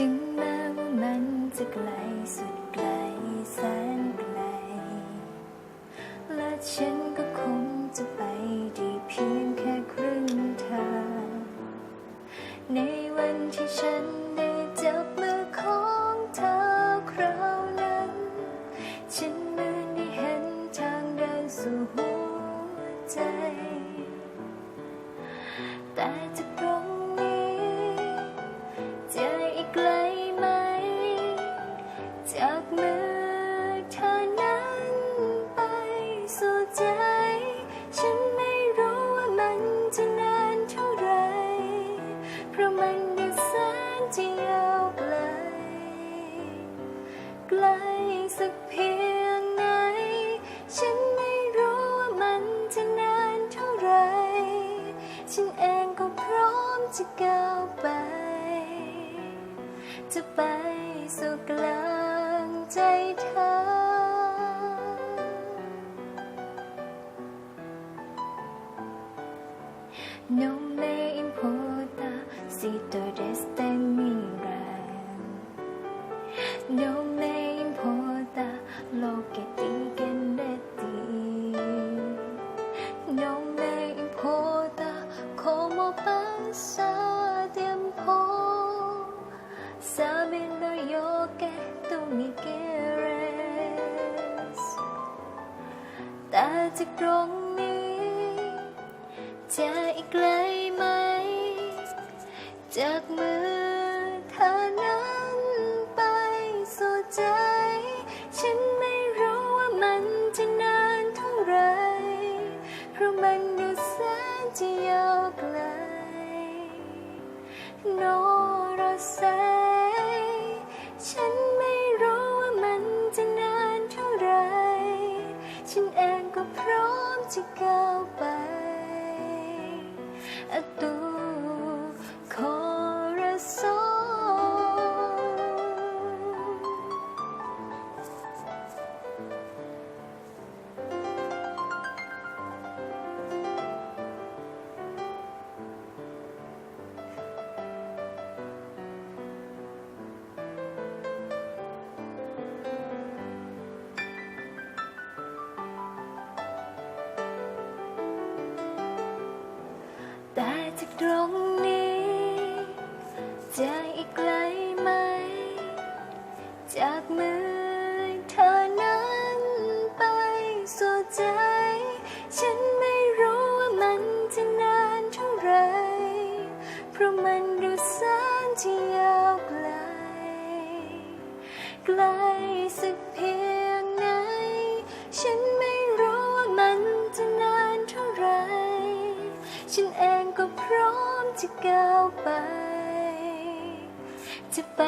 ถึงแม้ว่ามันจะไกลสุดไกลแสนไกล และฉันก็คงจะไปได้เพียงแค่ครึ่งทาง ในวันที่ฉันได้จับมือของเธอคราวนั้น ฉันเหมือนได้เห็นทางเดินสู่หัวใจ แต่จากตรง จากมือเธอนั้นไปสู่ใจ ฉันไม่รู้ว่ามันจะนานเท่าไร เพราะมันดูแสนจะยาวไกล ไกลสักเพียงไหน ฉันไม่รู้ว่ามันจะนานเท่าไร ฉันเองก็พร้อมจะก้าวไป จะไป ใจเธอ Non me importa si tu resta en mi gran No แต่จากตรงนี้ จะอีกไกลไหม จากมือ at ตรงนี้จะอีกไกลไหม จากมือ ฉันเองก็พร้อมจะก้าวไป จะไป